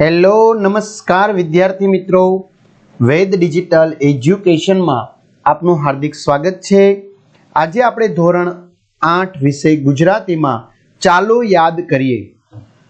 Hello, નમસ્કાર વિદ્યાર્થી મિત્રો. વેદ ડિજિટલ એજ્યુકેશનમાં આપનું હાર્દિક સ્વાગત છે. આજે આપણે ધોરણ આઠ વિષય ગુજરાતીમાં ચાલો યાદ કરીએ.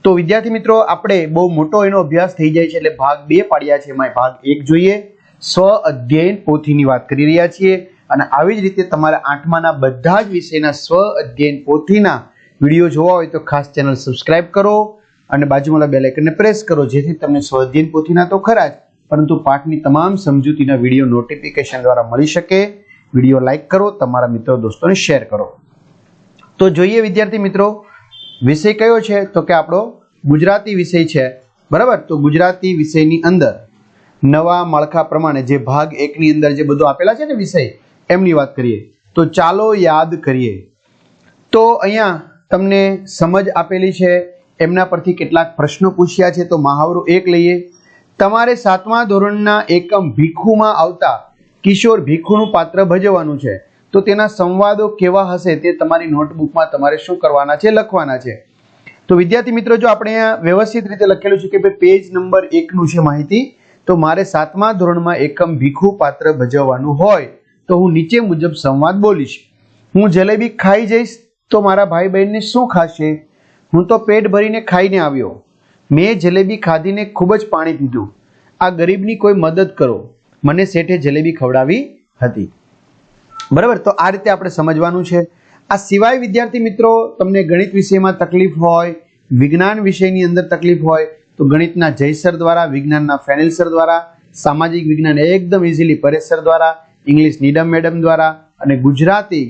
તો વિદ્યાર્થી મિત્રો, આપણે બહુ મોટો એનો અભ્યાસ થઈ જાય છે એટલે ભાગ બે પાડ્યા છે. એમાં ભાગ એક જોઈએ. સ્વ અધ્યયન પોથીની વાત કરી રહ્યા છીએ અને આવી જ રીતે તમારે આઠમાના બધા જ વિષયના સ્વ અધ્યયન પોથીના વીડિયો જોવા હોય તો ખાસ ચેનલ સબસ્ક્રાઈબ કરો. અને બાજુમાં બેલ આઇકનને પ્રેસ કરો, જેથી તમને સ્વાધ્યાયન પોથીના તો ખરા જ, પરંતુ પાઠની તમામ સમજૂતીના વીડિયો નોટિફિકેશન દ્વારા મળી શકે. વીડિયો લાઇક કરો, તમારા મિત્રો, દોસ્તોને શેર કરો. તો જોઈએ વિદ્યાર્થી મિત્રો, વિષય કયો છે? તો કે આપણો ગુજરાતી વિષય છે. બરાબર? તો ગુજરાતી વિષયની અંદર નવા માળખા પ્રમાણે જે ભાગ એકની અંદર જે બધું આપેલા છે ને વિષય, એમની વાત કરીએ. તો ચાલો યાદ કરીએ. તો અહીંયા તમને સમજ આપેલી છે એમના પરથી કેટલાક પ્રશ્નો પૂછ્યા છે, તો મહાવરો એક લઈએ. તમારે સાતમા ધોરણના એકમ ભીખુમાં આવતા કિશોર ભીખુનું પાત્ર ભજવવાનું છે. તો તેના સંવાદો કેવા હશે તે તમારી નોટબુકમાં તમારે શું કરવાના છે, લખવાના છે. તો વિદ્યાર્થી મિત્રો, જો આપણે વ્યવસ્થિત રીતે લખેલું છે કે ભાઈ પેજ નંબર એકનું છે માહિતી, તો મારે સાતમા ધોરણમાં એકમ ભીખુ પાત્ર ભજવવાનું હોય, તો હું નીચે મુજબ સંવાદ બોલીશ. હું જલેબી ખાઈ જઈશ, તો મારા ભાઈ બહેનને શું ખાશે? હું તો પેટ ભરીને ખાઈને આવ્યો. મેં જલેબી ખાધીને ખૂબ જ પાણી પીધું. આ ગરીબની કોઈ મદદ કરો. મને શેઠે જલેબી ખવડાવી હતી. બરાબર? તો આ રીતે આપણે સમજવાનું છે. આ સિવાય વિદ્યાર્થી મિત્રો, તમને ગણિત વિષયમાં તકલીફ હોય, વિજ્ઞાન વિષયની અંદર તકલીફ હોય, તો ગણિતના જયસર દ્વારા, વિજ્ઞાનના ફેનિલ સર દ્વારા, સામાજિક વિજ્ઞાન એકદમ ઇઝીલી પરેશ સર દ્વારા ઇંગ્લિશ નીડમ મેડમ દ્વારા અને ગુજરાતી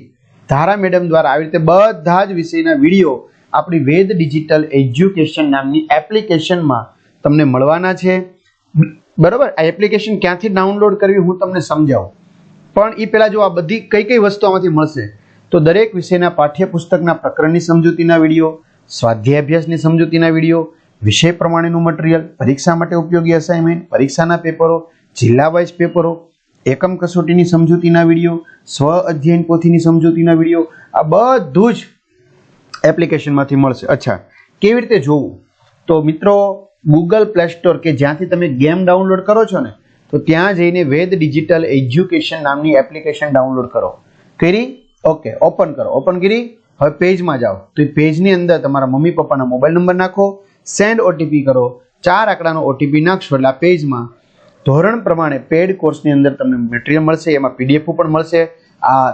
ધારા મેડમ દ્વારા આવી રીતે બધા જ વિષયના વીડિયો આપણી વેદ ડિજિટલ એજ્યુકેશન નામની એપ્લિકેશનમાં તમને મળવાના છે. બરાબર? આ એપ્લિકેશન ક્યાંથી ડાઉનલોડ કરવી હું તમને સમજાવું. પણ એ પહેલાં જો આ બધી કઈ કઈ વસ્તુ આમાંથી મળશે, તો દરેક વિષયના પાઠ્યપુસ્તકના પ્રકરણની સમજૂતીના વીડિયો સ્વાધ્યાય અભ્યાસની સમજૂતીના વીડિયો, વિષય પ્રમાણેનું મટીરિયલ પરીક્ષા માટે ઉપયોગી અસાઇનમેન્ટ પરીક્ષાના પેપરો, જિલ્લા વાઇઝ પેપરો, એકમ કસોટીની સમજૂતીના વીડિયો, સ્વ અધ્યયન પોથીની સમજૂતીના વીડિયો, આ બધું જ એપ્લિકેશનમાંથી મળશે. અચ્છા, કેવી રીતે જોવું? તો મિત્રો ગૂગલ પ્લે સ્ટોર કે જ્યાંથી તમે ગેમ ડાઉનલોડ કરો છો ને, તો ત્યાં જઈને વેદ ડિજિટલ એજ્યુકેશન નામની એપ્લિકેશન ડાઉનલોડ કરો. કરી? ઓકે ઓપન કરો. ઓપન કરી? હવે પેજમાં જાઓ. તો એ પેજની અંદર તમારા મમ્મી પપ્પાના મોબાઈલ નંબર નાખો, સેન્ડ ઓટીપી કરો. ચાર આંકડાનો ઓટીપી નાખશો એટલે આ પેજમાં ધોરણ પ્રમાણે પેડ કોર્સની અંદર તમને મટીરિયલ મળશે, એમાં પીડીએફ પણ મળશે. આ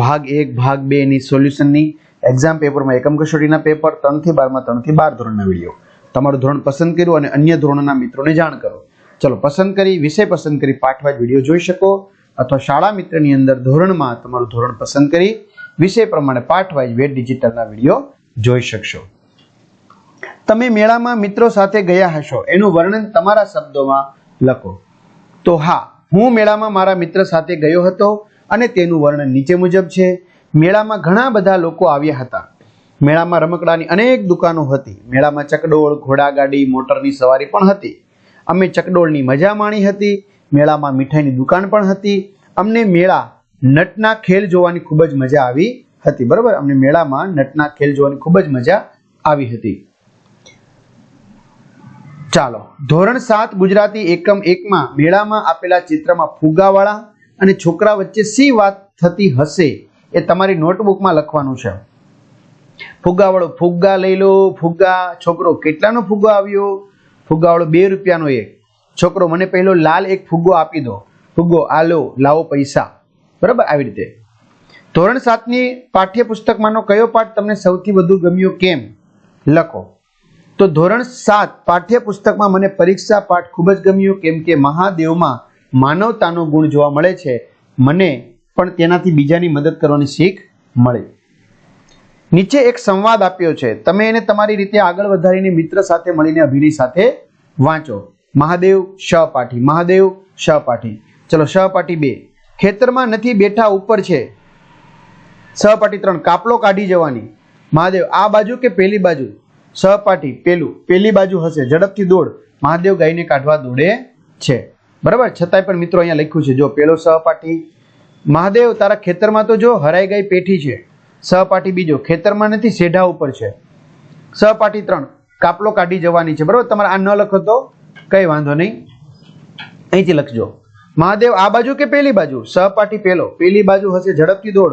ભાગ એક, ભાગ બેની સોલ્યુશનની એક્ઝામ પેપરમાં એકમ કસોટીના પેપર ત્રણથી બારમાં, ત્રણથી બાર ધોરણના વીડિયો તમારું ધોરણ પસંદ કર્યું અને અન્ય ધોરણના મિત્રોને જાણ કરો. ચલો, પસંદ કરી, વિષય પસંદ કરી પાઠવાજ વીડિયો જોઈ શકો અથવા શાળા મિત્રની અંદર ધોરણમાં તમારું ધોરણ પસંદ કરી, વિષય પ્રમાણે પાઠવાઇઝ વેદ ડિજિટલના વીડિયો જોઈ શકશો. તમે મેળામાં મિત્રો સાથે ગયા હશો, એનું વર્ણન તમારા શબ્દોમાં લખો. તો હા, હું મેળામાં મારા મિત્ર સાથે ગયો હતો અને તેનું વર્ણન નીચે મુજબ છે. મેળામાં ઘણા બધા લોકો આવ્યા હતા. મેળામાં રમકડાની અનેક દુકાનો હતી. મેળામાં ચકડોળ, ઘોડાગાડી, મોટરની સવારી પણ હતી. અમે ચકડોળની મજા માણી હતી. મેળામાં મીઠાઈની દુકાન પણ હતી. અમને મેળા નટના ખેલ જોવાની ખૂબ જ મજા આવી હતી, બરાબર? અમને મેળામાં નટના ખેલ જોવાની ખૂબ જ મજા આવી હતી. ચાલો, ધોરણ સાત ગુજરાતી એકમ એકમાં મેળામાં આપેલા ચિત્રમાં ફુગ્ગાવાળા અને છોકરા વચ્ચે શી વાત થતી હશે? એ તમારી નોટબુકમાં લખવાનું છે. ફુગ્ગાવાળો ફુગ્ગા લઈ લો, ફુગ્ગા, છોકરો કેટલાનો ફુગ્ગો આવ્યો? ફુગ્ગાવાળો બે રૂપિયાનો એક. છોકરો મને પહેલો લાલ એક ફુગ્ગો આપી દો. ફુગ્ગો, આ લો, લાવો પૈસા. બરાબર? આવી રીતે. ધોરણ સાતની પાઠ્યપુસ્તકમાંનો કયો પાઠ તમને સૌથી વધુ ગમ્યો કેમ? લખો. તો ધોરણ સાત પાઠ્યપુસ્તકમાં મને પરીક્ષા પાઠ ખૂબ જ ગમ્યો કેમ કે મહાદેવમાં માનવતાનો ગુણ જોવા મળે છે. મને પણ તેનાથી બીજાની મદદ કરવાની શીખ મળે. નીચે એક સંવાદ આપ્યો છે. તમે એને તમારી રીતે આગળ વધારીને મિત્ર સાથે મળીને અભિનય સાથે વાંચો. મહાદેવ સહપાઠી મહાદેવ સહપાઠી ચલો સહપાઠી બે. ખેતરમાં નથી બેઠા, ઉપર છે. સહપાઠી ત્રણ. કાપલો કાઢી જવાની. મહાદેવ, આ બાજુ કે પેલી બાજુ? સહપાઠી પેલું. પેલી બાજુ હશે. ઝડપથી દોડ. મહાદેવ ગાયને કાઢવા દોડે છે. બરાબર? છતાંય પણ મિત્રો અહીંયા લખ્યું છે. જો પેલો સહપાઠી મહાદેવ, તારા ખેતરમાં તો જો હરાઈ ગઈ પેઠી છે. સહપાઠી બીજો, ખેતરમાં નથી સેઢા ઉપર છે. સહપાઠી ત્રણ, કાપલો કાઢી જવાની છે. બરોબર? તમારે આ ન લખો તો કઈ વાંધો નહીં. અહીંથી લખજો. મહાદેવ, આ બાજુ કે પેલી બાજુ? સહપાઠી પેલો. પેલી બાજુ હશે ઝડપથી દોડ.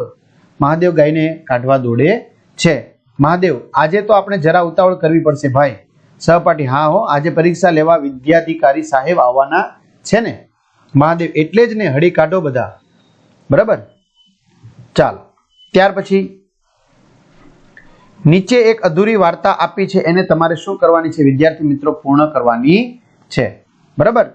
મહાદેવ ગાયને કાઢવા દોડે છે. મહાદેવ, આજે તો આપણે જરા ઉતાવળ કરવી પડશે ભાઈ. સહપાઠી, હા હો, આજે પરીક્ષા લેવા વિદ્યાધિકારી સાહેબ આવવાના છે ને? મહાદેવ, એટલે જ ને હળી કાઢો બધા. બરાબર? ચાલો. ત્યાર પછી નીચે એક અધૂરી વાર્તા આપી છે, એને તમારે શું કરવાની છે વિદ્યાર્થી મિત્રો? પૂર્ણ કરવાની છે. બરાબર?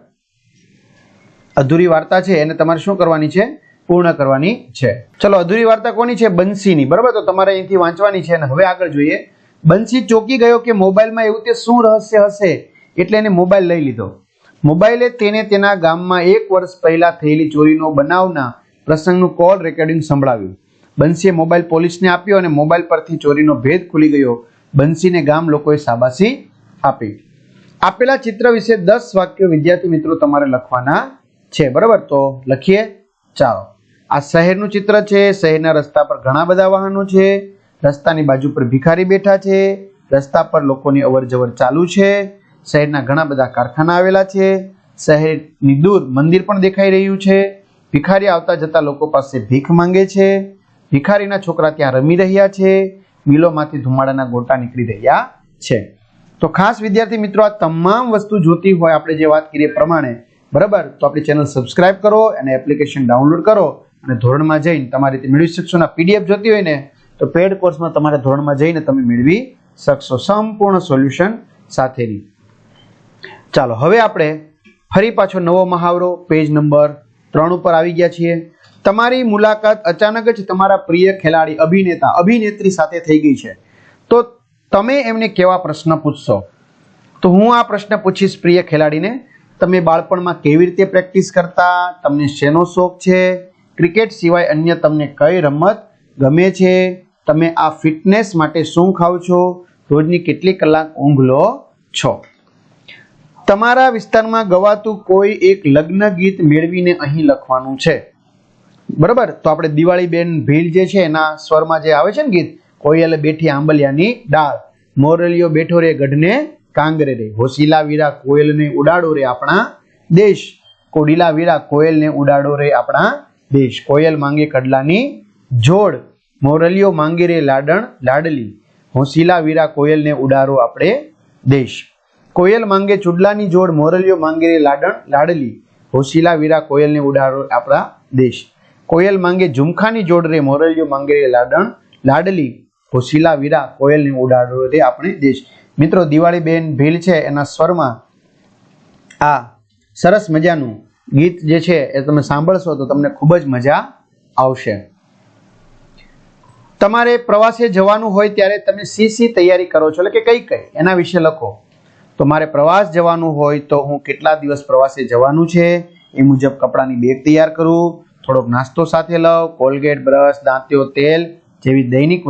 અધૂરી વાર્તા છે, એને તમારે શું કરવાની છે? પૂર્ણ કરવાની છે. ચલો, અધૂરી વાર્તા કોની છે? બંસીની. બરાબર? તો તમારે અહીંથી વાંચવાની છે અને હવે આગળ જોઈએ. બંસી ચોકી ગયો કે મોબાઈલમાં એવું તે શું રહસ્ય હશે? એટલે એને મોબાઈલ લઈ લીધો. મોબાઈલે તેને તેના ગામમાં એક વર્ષ પહેલા થયેલી ચોરીનો બનાવના પ્રસંગનું કોલ રેકોર્ડિંગ સંભળાવ્યું. બંસીએ મોબાઈલ પોલીસને આપ્યો અને મોબાઈલ પરથી ચોરીનો ભેદ ખુલી ગયો. બંસીને ગામ લોકોએ શાબાશી આપી. આપેલા ચિત્ર વિશે દસ વાક્યો વિદ્યાર્થી મિત્રો તમારે લખવાના છે. બરાબર? તો લખીએ. ચાલો. આ શહેરનું ચિત્ર છે. શહેરના રસ્તા પર ઘણા બધા વાહનો છે. રસ્તાની બાજુ પર ભિખારી બેઠા છે. રસ્તા પર લોકોની અવર જવર ચાલુ છે. શહેરના ઘણા બધા કારખાના આવેલા છે. શહેરની દૂર મંદિર પણ દેખાઈ રહ્યું છે. ભિખારી આવતા જતા લોકો પાસે ભીખ માંગે છે. ભિખારીના છોકરા ત્યાં રમી રહ્યા છે. મિલોમાંથી ધુમાડાના ગોટા નીકળી રહ્યા છે. તો ખાસ વિદ્યાર્થી મિત્રો, આ તમામ વસ્તુ જોતી હોય આપણે જે વાત કરીએ પ્રમાણે, બરાબર? તો આપણી ચેનલ સબસ્ક્રાઇબ કરો અને એપ્લિકેશન ડાઉનલોડ કરો અને ધોરણમાં જઈને તમારી રીતે મેળવી શકશો. અને પીડીએફ જોતી હોય ને, તો પેડ કોર્સમાં તમારે ધોરણમાં જઈને તમે મેળવી શકશો. સંપૂર્ણ સોલ્યુશન સાથેની. ચાલો, હવે આપણે ફરી પાછો નવો મહાવરો, પેજ નંબર ત્રણ ઉપર આવી ગયા છીએ. તમારી મુલાકાત અચાનક જ તમારા પ્રિય ખેલાડી, અભિનેતા, અભિનેત્રી સાથે થઈ ગઈ છે. તો તમે એમને કેવા પ્રશ્ન પૂછશો? તો હું આ પ્રશ્ન પૂછીશ પ્રિય ખેલાડીને. તમે બાળપણમાં કેવી રીતે પ્રેક્ટિસ કરતા? તમને શેનો શોખ છે? ક્રિકેટ સિવાય અન્ય તમને કઈ રમત ગમે છે? તમે આ ફિટનેસ માટે શું ખાવ છો? રોજની કેટલી કલાક ઊંઘ લો છો? તમારા વિસ્તારમાં ગવાતું કોઈ એક લગ્ન ગીત મેળવીને અહીં લખવાનું છે. બરાબર? તો આપણે દિવાળી બેન ભીલ જે છે, એના સ્વરમાં જે આવે છે ને ગીત, કોયલે બેઠી આંબલિયાની ડાળ મોરલીઓ બેઠો રે ગઢને કાંગરે રે, હોશીલા વીરા કોયલને ઉડાડો રે આપણા દેશ, કોડીલા વીરા કોયલને ઉડાડો રે આપણા દેશ, કોયલ માંગે કડલાની જોડ, મોરલીઓ માંગે રે લાડણ લાડલી, હોશીલા વીરા કોયલને ઉડાડો આપણે દેશ. કોયલ માંગે ચુડલાની જોડ, મોરલીઓ માંગે લાડણ, લાડલી. હોશીલા, વીરા કોયલને ઉડાડો આપણા દેશ. કોયલ માંગે ઝુમખાની જોડ રે મોરલિયો માંગે લાડણ, લાડલી. હોશીલા, વીરા કોયલને ઉડાડો રે આપણે દેશ. મિત્રો દિવાળી બેન ભીલ છે, એના સ્વરમાં આ સરસ મજાનું ગીત જે છે, એ તમે સાંભળશો તો તમને ખૂબ જ મજા આવશે. તમારે પ્રવાસે જવાનું હોય ત્યારે તમે સી સી તૈયારી કરો છો? એટલે કે કઈ કઈ? એના વિશે લખો. તો મારે પ્રવાસ જવાનું હોય તો હું કેટલા દિવસ પ્રવાસે જવાનું છે એ મુજબ કપડાની બેગ તૈયાર કરું, થોડોક નાસ્તો સાથે લઉં, કોલગેટ, બ્રશ દાંતિયો તેલ જેવી દૈનિક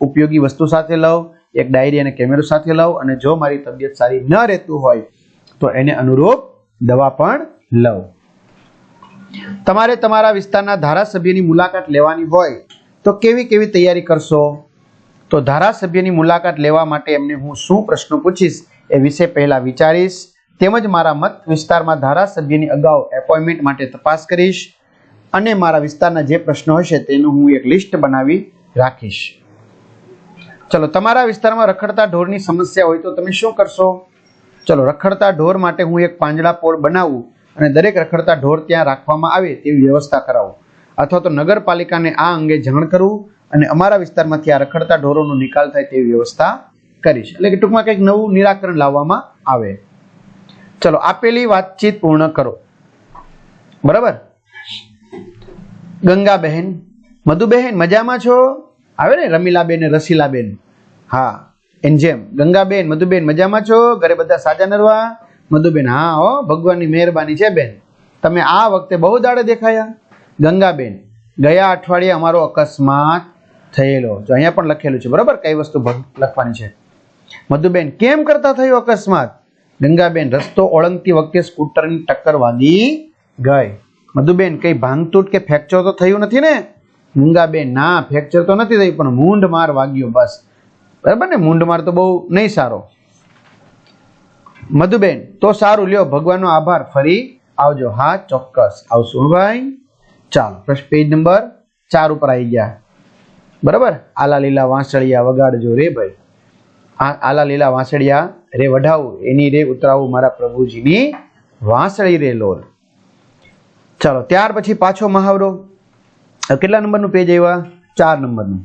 ઉપયોગી વસ્તુ સાથે લઉં, એક ડાયરી અને કેમેરો સાથે લઉં અને જો મારી તબિયત સારી ન રહેતું હોય તો એને અનુરૂપ દવા પણ લઉં. તમારે તમારા વિસ્તારના ધારાસભ્યની મુલાકાત લેવાની હોય તો કેવી કેવી તૈયારી કરશો? તો ધારાસભ્યની મુલાકાત લેવા માટે એમને હું શું પ્રશ્નો પૂછીશ એ વિશે પહેલા વિચારીશ. તેમજ મારા મત વિસ્તારમાં ધારાસભ્યની અગાઉ એપોઇન્ટમેન્ટ માટે તપાસ કરીશ અને મારા વિસ્તારના જે પ્રશ્નો હશે તેનું હું એક લિસ્ટ બનાવી રાખીશ. ચલો, તમારા વિસ્તારમાં રખડતા ઢોરની સમસ્યા હોય તો તમે શું કરશો? ચલો, રખડતા ઢોર માટે હું એક પાંજડા પોળ બનાવું અને દરેક રખડતા ઢોર ત્યાં રાખવામાં આવે તેવી વ્યવસ્થા કરાવું. અથવા તો નગરપાલિકાને આ અંગે જાણ કરવું અને અમારા વિસ્તારમાંથી આ રખડતા ઢોરોનો નિકાલ થાય તેવી વ્યવસ્થા કરીશ એટલે કે ટૂંકમાં કંઈક નવું નિરાકરણ લાવવામાં આવે. ચલો, આપેલી વાતચીત પૂર્ણ કરો. બરાબર? ગંગાબહેન, મધુબહેન, મજામાં છો? આવે ને, રમીલાબેન રસીલાબેન? હા એન જેમ. ગંગાબેન, મધુબેન, મજામાં છો? ઘરે બધા સાજા નરવા? મધુબેન, હા, હો, ભગવાનની મહેરબાની છે બેન. તમે આ વખતે બહુ દાડે દેખાયા. ગંગાબેન, ગયા અઠવાડિયે અમારો અકસ્માત થયેલો. જો અહીંયા પણ લખેલું છે, બરાબર? કઈ વસ્તુ લખવાની છે? મધુબેન, કેમ કરતા થયો અકસ્માત? ગંગાબેન, રસ્તો ઓળંગતી વખતે સ્કૂટરની ટક્કર વાગી ગઈ. મધુબેન, કઈ ભાંગતૂટ કે ફ્રેક્ચર તો થયું નથી ને? ગંગાબેન, ના, ફ્રેક્ચર તો નથી થયું, પણ મૂંઢ માર વાગ્યો બસ. બરાબર ને? મૂંઢ માર તો બહુ નહીં સારો. મધુબેન, તો સારું, લ્યો, ભગવાનનો આભાર. ફરી આવજો. હા, ચોક્કસ. આવશું ભાઈ. ચાલો પ્રશ્ન પેજ નંબર ચાર ઉપર આવી ગયા. બરાબર? આલા લીલા વાંસળિયા વગાડજો રે ભાઈ. આલા લીલા વાંસળિયા રે વઢાવું, એની રે ઉતરાવું મારા પ્રભુજીની વાંસળી રે લોલ. ચાલો, ત્યાર પછી પાછો મહાવરો. હવે કેટલા નંબરનું પેજ આવ્યા? ચાર નંબરનું.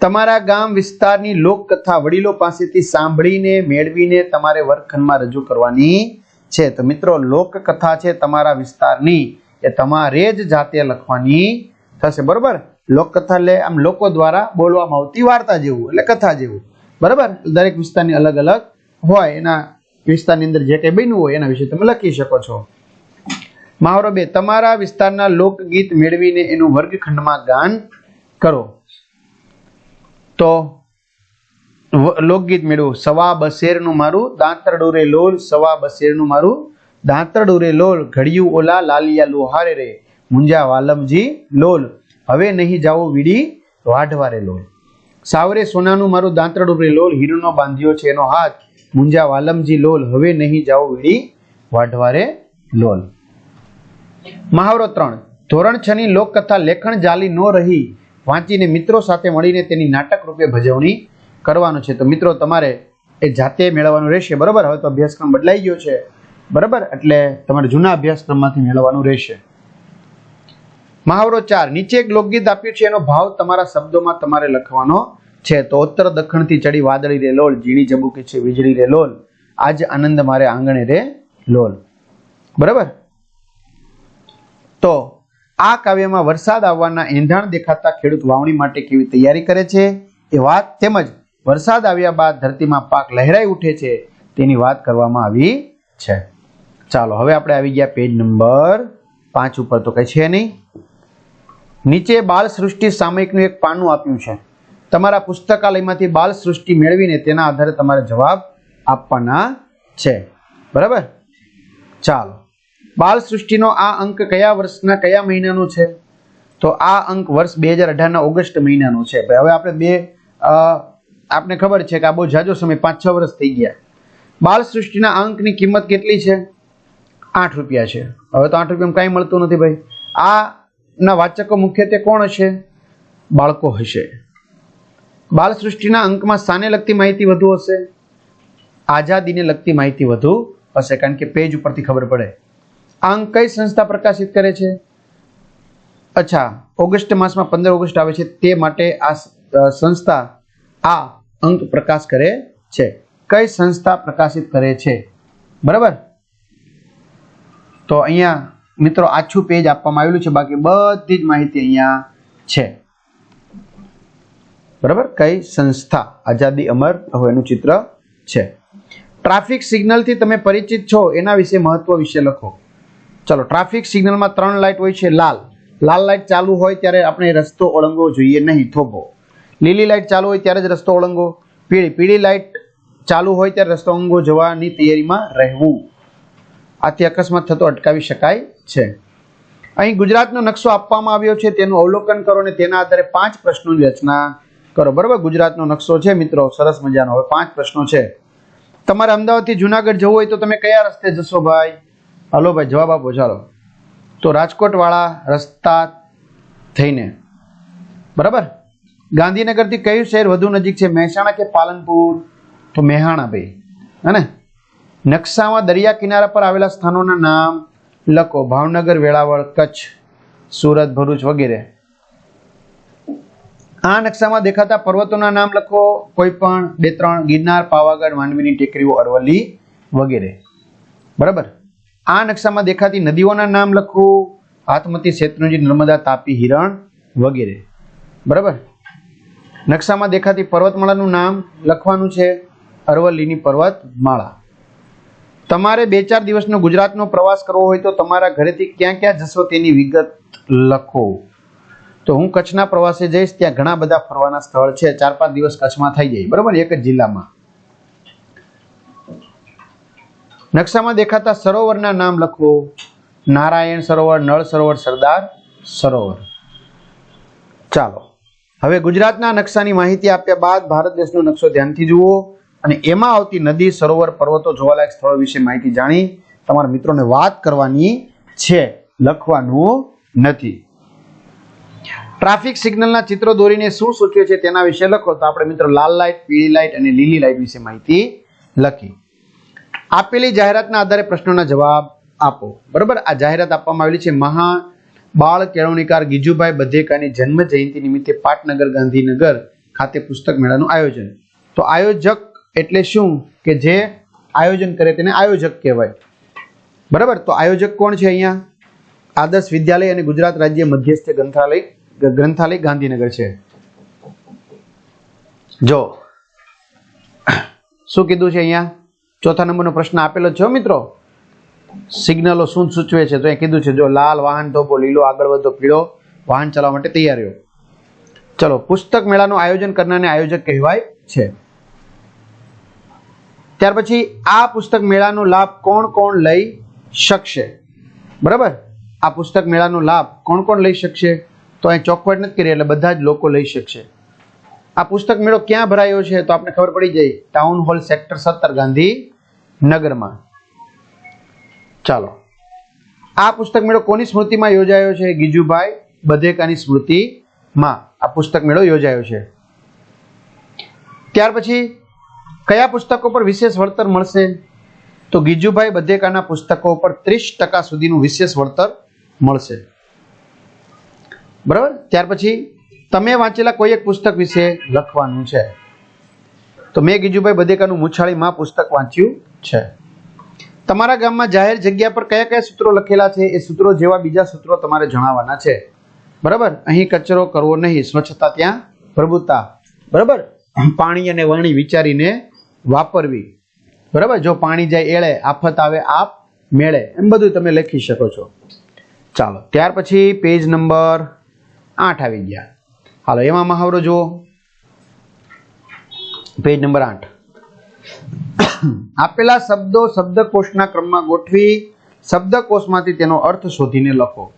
તમારા ગામ વિસ્તારની લોકકથા વડીલો પાસેથી સાંભળીને, મેળવીને તમારે વર્ગખંડમાં રજૂ કરવાની છે. તો મિત્રો, લોકકથા છે તમારા વિસ્તારની, એ તમારે જ જાતે લખવાની થશે. બરોબર? લોકકથા એટલે આમ લોકો દ્વારા બોલવામાં આવતી વાર્તા જેવું, એટલે કથા જેવું. બરાબર? દરેક વિસ્તારની અલગ અલગ હોય, એના વિસ્તારની અંદર જે કંઈ બન્યું હોય એના વિશે તમે લખી શકો છો. મહાવરો બે, તમારા વિસ્તારના લોકગીત મેળવીને એનું વર્ગખંડમાં ગાન કરો. તો લોકગીત મેળવો. સવા બસેરનું મારું દાંતરડું રે લોલ, સવા બસેરનું મારું દાંતરડું રે લોલ, ઘડિયું ઓલા લાલિયા લોહારે રે, મુંજા વાલમજી લોલ. હવે નહીં જાઓ વીડી વાઢવારે લોલ. સાવરે સોનાનું મારું દાંતરડું લોલ, હીરનો બાંધ્યો છે એનો હાથ, મુંજા વાલમજી લોલ, હવે નહીં જાઓ વીડી વાઢવારે લોલ. મહાવરો ત્રણ. ધોરણ છ ની લોકકથા લેખણ જાલી ન રહી, વાંચીને મિત્રો સાથે મળીને તેની નાટક રૂપે ભજવણી કરવાનું છે. તો મિત્રો, તમારે એ જાતે મેળવવાનું રહેશે, બરાબર? હવે તો અભ્યાસક્રમ બદલાઈ ગયો છે. બરાબર? એટલે તમારે જૂના અભ્યાસક્રમમાંથી મેળવવાનું રહેશે. મહાવરો ચાર, નીચે એક લોકગીત આપ્યું છે, એનો ભાવ તમારા શબ્દોમાં તમારે લખવાનો છે. તો ઉત્તર દક્ષિણથી ચડી વાદળી રે લોલ, ઝીણી જબુકી છે વીજળી રે લોલ. આજ આનંદ મારે આંગણે રે લોલ. બરાબર? તો આ કાવ્યમાં વરસાદ આવવાના એંધાણ દેખાતા ખેડૂત વાવણી માટે કેવી તૈયારી કરે છે? એ વાત તેમજ વરસાદ આવ્યા બાદ ધરતીમાં પાક લહેરાઈ ઉઠે છે, તેની વાત કરવામાં આવી છે. ચાલો, હવે આપણે આવી ગયા પેજ નંબર પાંચ ઉપર તો કઈ છે નહીં. નીચે બાલ સૃષ્ટિ સામયિકનું એક પાનું આપ્યું છે. તમારા પુસ્તકાલયમાંથી બાળ સૃષ્ટિ મેળવીને તેના આધારે તમારે જવાબ આપવાના છે. બરાબર? ચાલો. બાલ સૃષ્ટિનો આ અંક કયા વર્ષના કયા મહિનાનો છે? તો આ અંક વર્ષ બે હજાર અઢારના ઓગસ્ટ મહિનાનો છે. હવે આપણે બે આપને ખબર છે કે આ બહુ જાજો સમય, પાંચ છ વર્ષ થઈ ગયા. બાલ સૃષ્ટિના અંકની કિંમત કેટલી છે? આઠ રૂપિયા છે. હવે તો આઠ રૂપિયામાં કાંઈ મળતું નથી ભાઈ. આ ના વાચકો મુખ્યત્વે કોણ હશે? બાળકો હશે. બાળ સૃષ્ટિના અંકમાં શાને લગતી માહિતી વધુ હશે? આઝાદીને લગતી માહિતી વધુ હશે, કારણ કે પેજ ઉપરથી ખબર પડે. આ અંક કઈ સંસ્થા પ્રકાશિત કરે છે? અચ્છા, ઓગસ્ટ માસમાં પંદર ઓગસ્ટ આવે છે, તે માટે આ સંસ્થા આ અંક પ્રકાશ કરે છે. કઈ સંસ્થા પ્રકાશિત કરે છે? બરાબર? તો અહીંયા મિત્રો, આછું પેજ આપવામાં આવેલું છે. બાકી બધી જ માહિતી અહીંયા છે. બરાબર? કઈ સંસ્થા? આઝાદી અમર એનું ચિત્ર છે. ટ્રાફિક સિગ્નલથી તમે પરિચિત છો, એના વિશે મહત્વ વિશે લખો. ચલો ટ્રાફિક સિગ્નલમાં ત્રણ લાઇટ હોય છે, લાલ. લાલ લાઇટ ચાલુ હોય ત્યારે આપણે રસ્તો ઓળંગવો જોઈએ નહીં, થોભો. લીલી લાઇટ ચાલુ હોય ત્યારે જ રસ્તો ઓળંગવો. પીળી પીળી લાઇટ ચાલુ હોય ત્યારે રસ્તો ઓળંગવો જવાની તૈયારીમાં રહેવું. આથી અકસ્માત થતો અટકાવી શકાય છે. અહીં ગુજરાતનો નકશો આપવામાં આવ્યો છે, તેનું અવલોકન કરો અને તેના આધારે પાંચ પ્રશ્નોની રચના કરો. બરાબર? ગુજરાતનો નકશો છે, મિત્રો, સરસ મજાનો. હવે પાંચ પ્રશ્નો છે. તમારે અમદાવાદથી જુનાગઢ જવું હોય તો તમે કયા રસ્તે જશો ભાઈ? હલો ભાઈ, જવાબ આપો, ચાલો. તો રાજકોટવાળા રસ્તા થઈને. બરાબર? ગાંધીનગરથી કયું શહેર વધુ નજીક છે? મહેસાણા કે પાલનપુર? તો મહેસાણા ભાઈ. હે નકશામાં દરિયા કિનારા પર આવેલા સ્થાનોના નામ લખો. ભાવનગર, વેળાવળ, કચ્છ, સુરત, ભરૂચ વગેરે. આ નકશામાં દેખાતા પર્વતોના નામ લખો. કોઈ પણ, બે, ત્રણ, ગિરનાર, પાવાગઢ, માંડવીની ટેકરીઓ, અરવલ્લી વગેરે. બરાબર? આ નકશામાં દેખાતી નદીઓના નામ લખો. હાથમતી, શેત્રુંજી, નર્મદા, તાપી, હિરણ વગેરે. બરાબર? નકશામાં દેખાતી પર્વતમાળાનું નામ લખવાનું છે અરવલ્લીની પર્વતમાળા. તમારે બે ચાર દિવસનો ગુજરાતનો પ્રવાસ કરવો હોય તો તમારા ઘરેથી ક્યાં ક્યાં જશો તેની વિગત લખો. તો હું કચ્છના પ્રવાસે જઈશ, ત્યાં ઘણા બધા ફરવાના સ્થળ છે. ચાર પાંચ દિવસ કચ્છમાં થઈ જાય. બરાબર? એક જ જિલ્લામાં. નકશામાં દેખાતા સરોવરના નામ લખો. નારાયણ સરોવર, નળ સરોવર, સરદાર સરોવર. ચાલો. હવે ગુજરાતના નકશાની માહિતી આપ્યા બાદ ભારત દેશનો નકશો ધ્યાનથી જુઓ. અને એમાં આવતી નદી, સરોવર, પર્વતો જોવાલાયક સ્થળો વિશે માહિતી જાણી તમારા મિત્રોને વાત કરવાની છે, લખવાનું નથી. ટ્રાફિક સિગ્નલના ચિત્રો દોરીને શું સૂચવે છે તેના વિશે લખો તો આપણે મિત્રો લાલ લાઇટ પીળી લાઇટ અને લીલી લાઇટ વિશે માહિતી લખી. આપેલી જાહેરાતના આધારે પ્રશ્નોના જવાબ આપો. બરાબર? આ જાહેરાત આપવામાં આવેલી છે, મહા બાળ કેળવણીકાર ગીજુભાઈ બધેકાની જન્મ જયંતિ નિમિત્તે પાટનગર ગાંધીનગર ખાતે પુસ્તક મેળાનું આયોજન. તો આયોજક એટલે શું? કે જે આયોજન કરે તેને આયોજક કહેવાય. બરાબર? તો આયોજક કોણ છે અહીંયા? આદર્શ વિદ્યાલય અને ગુજરાત રાજ્ય મધ્યસ્થ ગ્રંથાલય ગ્રંથાલય ગાંધીનગર છે. જો. શું કીધું છે અહીંયા? ચોથા નંબરનો પ્રશ્ન આપેલો છે મિત્રો? સિગ્નલો શું સૂચવે છે? તો એ કીધું છે, જો લાલ વાહન થોભો લીલો આગળ વધો, પીળો વાહન ચલાવવા માટે તૈયાર રહ્યો. ચલો, પુસ્તક મેળાનું આયોજન કરનારને આયોજક કહેવાય છે. ત્યાર પછી આ પુસ્તક મેળાનો લાભ કોણ કોણ લઈ શકશે? બરાબર? આ પુસ્તક મેળાનો લાભ કોણ કોણ લઈ શકશે? તો અહીં ચોખવટ નથી કરી, એટલે બધા જ લોકો લઈ શકશે. આ પુસ્તક મેળો ક્યાં ભરાયો છે તો આપણે ખબર પડી જાય ટાઉન હોલ સેક્ટર સત્તર, ગાંધીનગરમાં. ચાલો. આ પુસ્તક મેળો કોની સ્મૃતિમાં યોજાયો છે? ગીજુભાઈ બધેકાની સ્મૃતિમાં આ પુસ્તક મેળો યોજાયો છે. ત્યાર પછી કયા પુસ્તકો પર વિશેષ વળતર મળશે? તો ગીજુભાઈ બધેકાના પુસ્તકો પર ત્રીસ ટકા સુધીનું વિશેષ વળતર મળશે. બરાબર? ત્યાર પછી તમે વાંચેલા કોઈ એક પુસ્તક વિશે લખવાનું છે. તો મેં ગીજુભાઈ બધેકાનું મુછાળીમાં પુસ્તક વાંચ્યું છે. તમારા ગામમાં જાહેર જગ્યા પર કયા કયા સૂત્રો લખેલા છે? એ સૂત્રો જેવા બીજા સૂત્રો તમારે જણાવવાના છે. બરાબર? અહીં કચરો કરવો નહીં, સ્વચ્છતા ત્યાં પ્રભુતા. બરાબર? પાણી અને વાણી વિચારીને વાપરવી. બરાબર? જો પાણી જાય એળે, આફત આવે, આપ મેળે. એમ બધું તમે લખી શકો છો. ચાલો, ત્યાર પછી પેજ નંબર આઠ આવી ગયા. હાલો, એમાં મહાવરો જુઓ. પેજ નંબર આઠ. આપેલા શબ્દો શબ્દકોશના ક્રમમાં ગોઠવી, શબ્દકોશમાંથી તેનો અર્થ શોધીને લખો.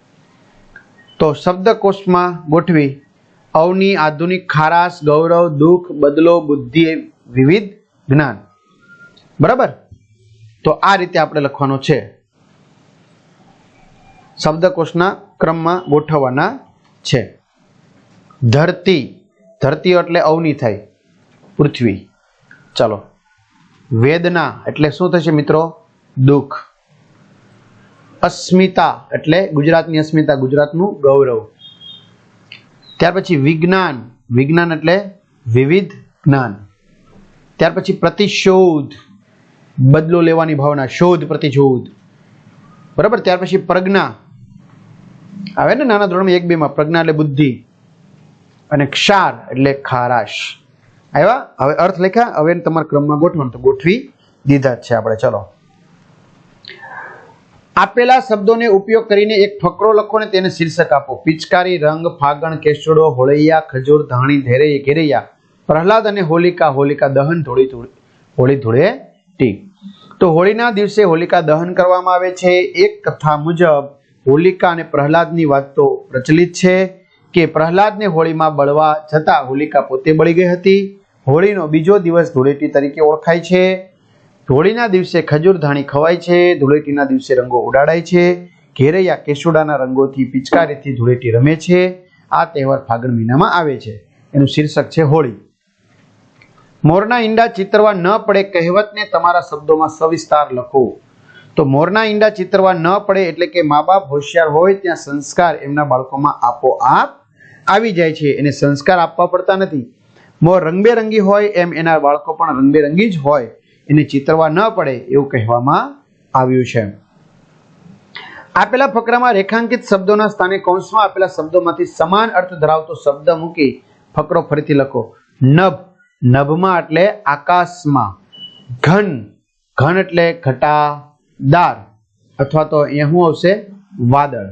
તો શબ્દકોશમાં ગોઠવી, અવની આધુનિક ખારાશ, ગૌરવ, દુઃખ, બદલો, બુદ્ધિ, વિવિધ જ્ઞાન. બરાબર? તો આ રીતે આપણે લખવાનો છે. શબ્દકોશના ક્રમમાં ગોઠવવાના છે. ધરતી. ધરતી એટલે અવની થાય પૃથ્વી. ચાલો. વેદના એટલે શું થશે મિત્રો? દુઃખ. અસ્મિતા એટલે ગુજરાતની અસ્મિતા, ગુજરાતનું ગૌરવ. ત્યાર પછી વિજ્ઞાન. વિજ્ઞાન એટલે વિવિધ જ્ઞાન. ત્યાર પછી પ્રતિશોધ, બદલો લેવાની ભાવના, શોધ પ્રતિશોધ. બરાબર? ત્યાર પછી પ્રજ્ઞા. આવે ને નાના ધોરણમાં એક બેમાં પ્રજ્ઞા એટલે બુદ્ધિ અને ક્ષાર એટલે ખારાશ. આવ્યા? હવે અર્થ લખ્યા? હવે તમારા ક્રમમાં ગોઠવણ તો ગોઠવી દીધા છે આપણે. ચલો. આપેલા શબ્દોને ઉપયોગ કરીને એક ફકરો લખો ને તેને શીર્ષક આપો. પિચકારી, રંગ, ફાગણ, કેસડો, હોળૈયા, ખજૂર, ધાણી ધેરે ઘેરૈયા. પ્રહલાદ અને હોલિકા હોલિકા દહન ધોળી ધોળી, હોળી ધૂળે ટી. તો હોળીના દિવસે હોલિકા દહન કરવામાં આવે છે. એક કથા મુજબ હોલિકા અને પ્રહલાદની વાત તો પ્રચલિત છે કે પ્રહલાદને હોળીમાં બળવા જતાં હોલિકા પોતે બળી ગઈ હતી. હોળીનો બીજો દિવસ ધૂળેટી તરીકે ઓળખાય છે. હોળીના દિવસે ખજૂર ધાણી ખવાય છે. ધૂળેટીના દિવસે રંગો ઉડાડાય છે. ઘેરૈયા કેસુડાના રંગોથી પિચકારીથી ધૂળેટી રમે છે. આ તહેવાર ફાગણ મહિનામાં આવે છે. એનું શીર્ષક છે હોળી. મોરના ઈંડા ચિતરવા ન પડે કહેવતને તમારા શબ્દોમાં સવિસ્તાર લખો. તો મોરના ઈંડા ચિતરવા ન પડે એટલે કે મા બાપ હોશિયાર હોય ત્યાં સંસ્કાર એમના બાળકોમાં આપોઆપ આવી જાય છે. એને સંસ્કાર આપવા પડતા નથી. મોર રંગબેરંગી હોય એમ એના બાળકો પણ રંગબેરંગી જ હોય. એને ચિતરવા ન પડે એવું કહેવામાં આવ્યું છે. આપેલા ફકરામાં રેખાંકિત શબ્દોના સ્થાને કૌંસમાં આપેલા શબ્દોમાંથી સમાન અર્થ ધરાવતો શબ્દ મૂકી ફકરો ફરીથી લખો. નભ. નભમાં એટલે આકાશમાં. ઘન. ઘન એટલે ઘટાદાર. અથવા તો અહીંયા શું આવશે? વાદળ.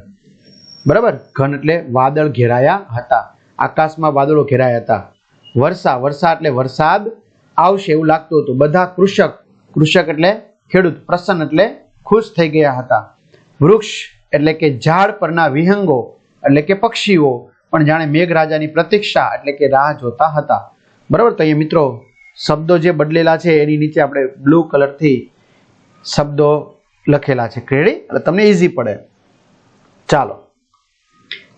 બરાબર? ઘન એટલે વાદળ ઘેરાયા હતા. આકાશમાં વાદળો ઘેરાયા હતા. વર્ષા. વર્ષા એટલે વરસાદ આવશે એવું લાગતું હતું. બધા કૃષક. કૃષક એટલે ખેડૂત. પ્રસન્ન એટલે ખુશ થઈ ગયા હતા. વૃક્ષ એટલે કે ઝાડ પરના વિહંગો એટલે કે પક્ષીઓ. પણ જાણે મેઘરાજાની પ્રતીક્ષા એટલે કે રાહ જોતા હતા. બરાબર? તો અહીંયા મિત્રો, શબ્દો જે બદલેલા છે, એની નીચે આપણે બ્લુ કલરથી શબ્દો લખેલા છે. ક્રેડી એટલે તમને ઇઝી પડે. ચાલો.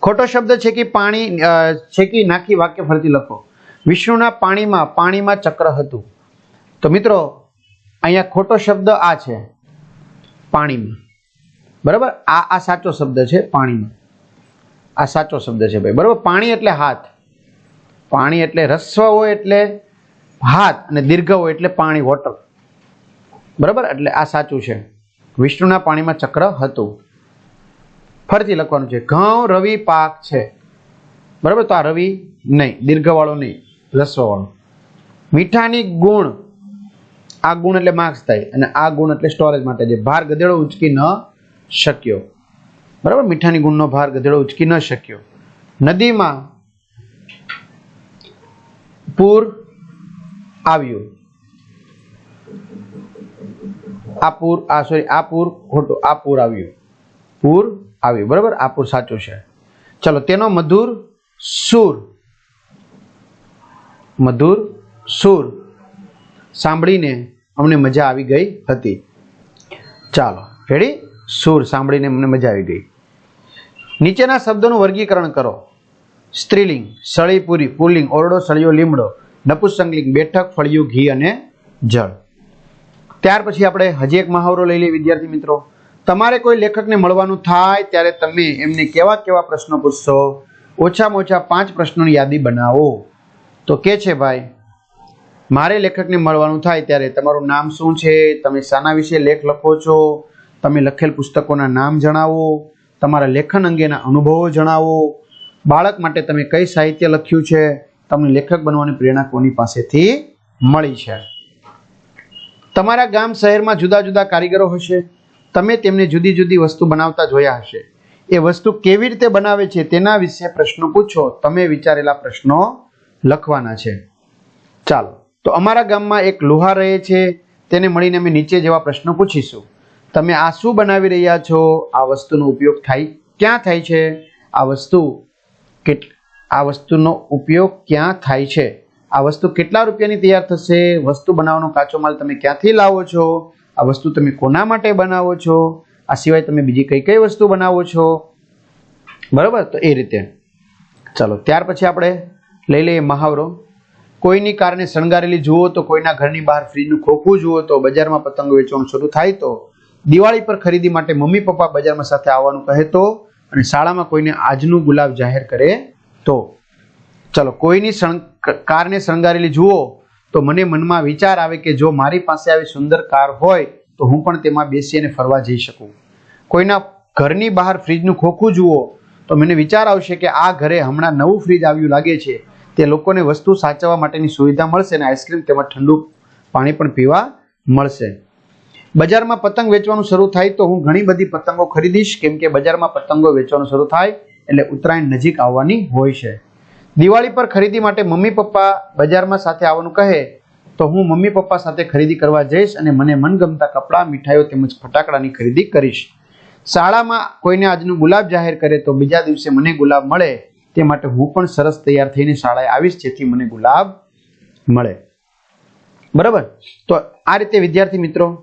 ખોટો શબ્દ છે કે પાણી છે કે નાખી વાક્ય ફરતી લખો. વિષ્ણુના પાણીમાં પાણીમાં ચક્ર હતું. તો મિત્રો, અહીંયા ખોટો શબ્દ આ છે. પાણીમાં. બરાબર? આ આ સાચો શબ્દ છે પાણીમાં. આ સાચો શબ્દ છે ભાઈ. બરાબર? પાણી એટલે હાથ. પાણી એટલે રસ્વ હોય એટલે હાથ અને દીર્ઘ હોય એટલે પાણી વોટર બરાબર? એટલે આ સાચું છે. વિષ્ણુના પાણીમાં ચક્ર હતું. ફરીથી લખવાનું છે, ઘઉં, રવિ, પાક છે. બરાબર? તો આ રવિ નહીં, દીર્ઘવાળો નહીં, રસ્વવાળો. મીઠાની ગુણ, આ ગુણ એટલે માર્ક્સ થાય અને આ ગુણ એટલે સ્ટોરેજ માટે છે. ભાર ગધેડો ઉંચકી ન શક્યો. બરાબર? મીઠાની ગુણનો ભાર ગધેડો ઉંચકી ન શક્યો. નદીમાં પૂર આવ્યું. આ પૂર, આ સોરી આ પૂર ખોટું, આ પૂર આવ્યું. પૂર આવ્યું. બરાબર? આ પૂર સાચું છે. ચલો, તેનો મધુર સુર. મધુર સુર. સાંભળીને અમને મજા આવી ગઈ હતી. ચાલો રેડી સુર સાંભળીને અમને મજા આવી ગઈ. નીચેના શબ્દોનું વર્ગીકરણ કરો. સ્ત્રીલિંગ સળીપુરી પુલિંગ, ઓરડો, સળિયો, લીમડો નપુસંગલિંગ બેઠક, ફળિયું, ઘી અને જળ. ત્યાર પછી આપણે હજી એક મહાવરો લઈ લઈએ, વિદ્યાર્થી મિત્રો. તમારે કોઈ લેખકને મળવાનું થાય ત્યારે તમે એમને કેવા કેવા પ્રશ્નો પૂછશો? ઓછામાં ઓછા પાંચ પ્રશ્નોની યાદી બનાવો. તો કે છે ભાઈ, મારે લેખકને મળવાનું થાય ત્યારે તમારું નામ શું છે? તમે શાના વિશે લેખ લખો છો? તમે લખેલ પુસ્તકોના નામ જણાવો. તમારા લેખન અંગેના અનુભવો જણાવો. બાળક માટે તમે કઈ સાહિત્ય લખ્યું છે? તમને લેખક બનવાની પ્રેરણા કોની પાસેથી મળી છે? તમારા ગામ શહેરમાં જુદા જુદા કારીગરો હશે. તમે તેમને જુદી જુદી વસ્તુ બનાવતા જોયા હશે. એ વસ્તુ કેવી રીતે બનાવે છે તેના વિશે પ્રશ્નો પૂછો. તમે વિચારેલા પ્રશ્નો લખવાના છે. ચાલો, તો અમારા ગામમાં એક લુહાર રહે છે. તેને મળીને અમે નીચે જેવા પ્રશ્નો પૂછીશું. તમે આ શું બનાવી રહ્યા છો? આ વસ્તુનો ઉપયોગ થાય, ક્યાં થાય છે? આ વસ્તુ કેટ આ વસ્તુનો ઉપયોગ ક્યાં થાય છે? આ વસ્તુ કેટલા રૂપિયાની તૈયાર થશે? વસ્તુ બનાવવાનો કાચો માલ તમે ક્યાંથી લાવો છો? આ વસ્તુ તમે કોના માટે બનાવો છો? આ સિવાય તમે બીજી કઈ કઈ વસ્તુ બનાવો છો? બરાબર? તો એ રીતે. ચાલો, ત્યાર પછી આપણે લઈ લઈએ મહાવરો. કોઈની કારને શણગારેલી જુઓ તો કોઈના ઘરની બહાર ફ્રીજનું ખોખું જુઓ તો બજારમાં પતંગો વેચવાનું શરૂ થાય તો દિવાળી પર ખરીદી માટે મમ્મી પપ્પા બજારમાં સાથે આવવાનું કહે તો અને શાળામાં કોઈને આજનું ગુલાબ જાહેર કરે તો? ચલો, કોઈની કારને શણગારેલી જુઓ તો મને મનમાં વિચાર આવે કે જો મારી પાસે આવી સુંદર કાર હોય તો હું પણ તેમાં બેસી અને ફરવા જઈ શકું. કોઈના ઘરની બહાર ફ્રીજનું ખોખું જુઓ તો મને વિચાર આવશે કે આ ઘરે હમણાં નવું ફ્રીજ આવ્યું લાગે છે. તે લોકોને વસ્તુ સાચવવા માટેની સુવિધા મળશે અને આઈસ્ક્રીમ તેમજ ઠંડુ પાણી પણ પીવા મળશે. બજારમાં પતંગ વેચવાનું શરૂ થાય તો હું ઘણી બધી પતંગો ખરીદીશ. કેમ કે બજારમાં પતંગો વેચવાનું શરૂ થાય એટલે ઉત્તરાયણ નજીક આવવાની હોય છે. દિવાળી પર ખરીદી માટે મમ્મી પપ્પા બજારમાં સાથે આવવાનું કહે તો હું મમ્મી પપ્પા સાથે ખરીદી કરવા જઈશ અને મને મનગમતા કપડાં, મીઠાઈઓ તેમજ ફટાકડાની ખરીદી કરીશ. શાળામાં કોઈને આજનું ગુલાબ જાહેર કરે તો બીજા દિવસે મને ગુલાબ મળે. તે માટે હું પણ સરસ તૈયાર થઈને શાળાએ આવીશ જેથી મને ગુલાબ મળે. બરાબર? તો આ રીતે વિદ્યાર્થી મિત્રો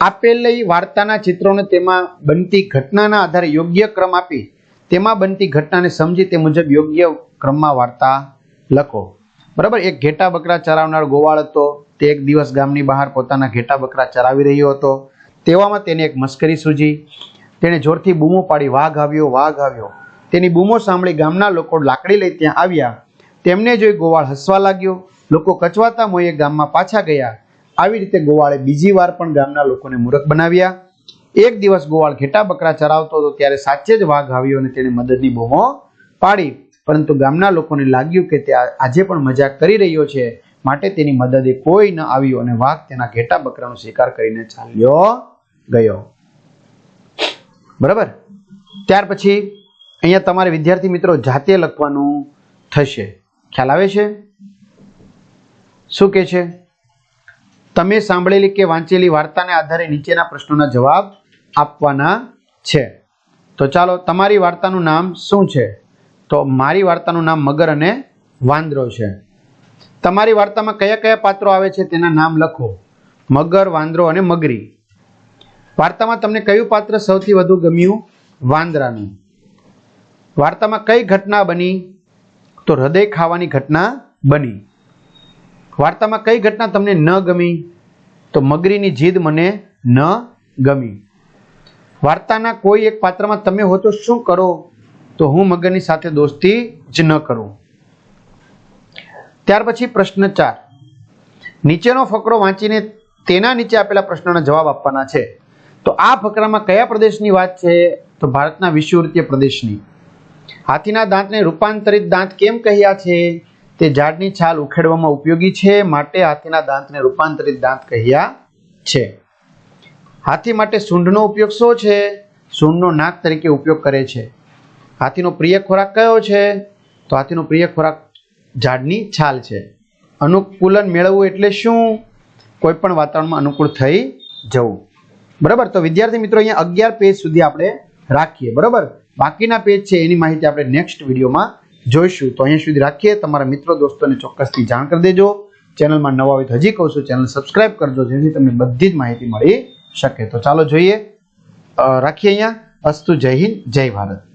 આપેલી વાર્તાના ચિત્રોને તેમાં બનતી ઘટનાના આધારે યોગ્ય ક્રમ આપી, તેમાં બનતી ઘટનાને સમજી તે મુજબ યોગ્ય ક્રમમાં વાર્તા લખો. બરાબર? એક ઘેટા બકરા ચરાવનાર ગોવાળ હતો. તે એક દિવસ ગામની બહાર પોતાના ઘેટા બકરા ચરાવી રહ્યો હતો. તેવામાં તેને એક મસ્કરી સૂજી. તેણે જોરથી બૂમો પાડી, વાઘ આવ્યો વાઘ આવ્યો. તેની બૂમો સાંભળી ગામના લોકો લાકડી લઈ ત્યાં આવ્યા. તેમને જોઈ ગોવાળ હસવા લાગ્યો. લોકો કચવાતા મોયે ગામમાં પાછા ગયા. આવી રીતે ગોવાળે બીજી વાર પણ ગામના લોકોને મૂરખ બનાવ્યા. એક દિવસ ગોવાળ ઘેટા બકરા ચરાવતો હતો, ત્યારે સાચે જ વાઘ આવ્યો અને તેણે મદદની બૂમો પાડી. પરંતુ ગામના લોકોને લાગ્યું કે તે આજે પણ મજાક કરી રહ્યો છે. માટે તેની મદદે કોઈ ન આવ્યું અને વાઘ તેના ઘેટા બકરાનો શિકાર કરીને ચાલ્યો ગયો. બરાબર? ત્યાર પછી અહીંયા તમારે વિદ્યાર્થી મિત્રો જાતે લખવાનું થશે. ખ્યાલ આવે છે? શું કે છે? તમે સાંભળેલી કે વાંચેલી વાર્તાને આધારે નીચેના પ્રશ્નોના જવાબ આપવાના છે. તો ચાલો, તમારી વાર્તાનું નામ શું છે? તો મારી વાર્તાનું નામ મગર અને વાંદરો છે. તમારી વાર્તામાં કયા કયા પાત્રો આવે છે તેના નામ લખો. મગર, વાંદરો અને મગરી. વાર્તામાં તમને કયું પાત્ર સૌથી વધુ ગમ્યું? વાંદરાનું. વાર્તામાં કઈ ઘટના બની? તો હૃદય ખાવાની ઘટના બની. વાર્તામાં કઈ ઘટના તમને ન ગમી? તો મગરીની જીદ મને ન ગમી. વાર્તાના કોઈ એક પાત્રમાં તમે હો તો શું કરો? તો હું મગરની સાથે દોસ્તી જ ન કરું. ત્યાર પછી પ્રશ્ન ચાર. નીચેનો ફકરો વાંચીને તેના નીચે આપેલા પ્રશ્નોના જવાબ આપવાના છે. તો આ ફકરામાં કયા પ્રદેશની વાત છે? તો ભારતના વિષુવૃત્તીય પ્રદેશની. હાથીના દાંતને રૂપાંતરિત દાંત કેમ કહ્યા છે? તે ઝાડની છાલ ઉખેડવામાં ઉપયોગી છે, માટે હાથીના દાંતને રૂપાંતરિત દાંત કહ્યા છે. હાથી માટે સૂંઢનો ઉપયોગ શું છે? સૂંઢનો નાક તરીકે ઉપયોગ કરે છે. હાથીનો પ્રિય ખોરાક કયો છે? તો હાથીનો પ્રિય ખોરાક ઝાડની છાલ છે. અનુકૂલન મેળવવું એટલે શું? કોઈ પણ વાતાવરણમાં અનુકૂળ થઈ જવું. બરાબર? તો વિદ્યાર્થી મિત્રો, અહીંયા અગિયાર પેજ સુધી આપણે રાખીએ. બરાબર? બાકીના પેજ છે, એની માહિતી આપણે નેક્સ્ટ વિડીયોમાં જોઈશું. તો અહીંયા સુધી રાખીએ. તમારા મિત્રો, દોસ્તોને ચોક્કસથી જાણ કરી દેજો. ચેનલમાં નવા હોય તો હજી કહું છું, ચેનલ સબસ્ક્રાઇબ કરજો જેથી તમને બધી જ માહિતી મળી શકે. તો ચાલો જોઈએ. રાખીએ અહીંયા. અસ્તુ જય હિન્દ, જય ભારત.